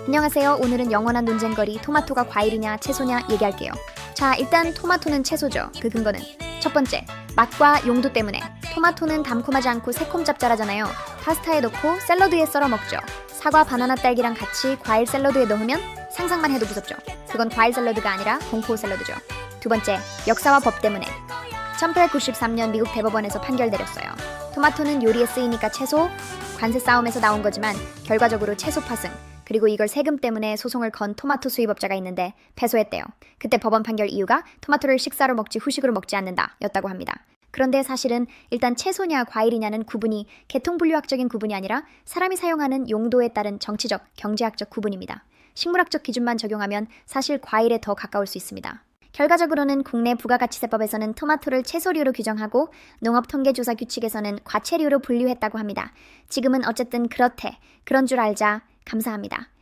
안녕하세요. 오늘은 영원한 논쟁거리 토마토가 과일이냐 채소냐 얘기할게요. 자, 일단 토마토는 채소죠. 그 근거는 첫 번째, 맛과 용도 때문에 토마토는 달콤하지 않고 새콤 짭짤하잖아요. 파스타에 넣고 샐러드에 썰어 먹죠. 사과, 바나나, 딸기랑 같이 과일 샐러드에 넣으면 상상만 해도 무섭죠. 그건 과일 샐러드가 아니라 공포 샐러드죠. 두 번째, 역사와 법 때문에 1893년 미국 대법원에서 판결 내렸어요. 토마토는 요리에 쓰이니까 채소, 관세 싸움에서 나온 거지만 결과적으로 채소 파승, 그리고 이걸 세금 때문에 소송을 건 토마토 수입업자가 있는데 패소했대요. 그때 법원 판결 이유가 토마토를 식사로 먹지 후식으로 먹지 않는다 였다고 합니다. 그런데 사실은 일단 채소냐 과일이냐는 구분이 계통분류학적인 구분이 아니라 사람이 사용하는 용도에 따른 정치적, 경제학적 구분입니다. 식물학적 기준만 적용하면 사실 과일에 더 가까울 수 있습니다. 결과적으로는 국내 부가가치세법에서는 토마토를 채소류로 규정하고 농업통계조사 규칙에서는 과채류로 분류했다고 합니다. 지금은 어쨌든 그렇대. 그런 줄 알자. 감사합니다.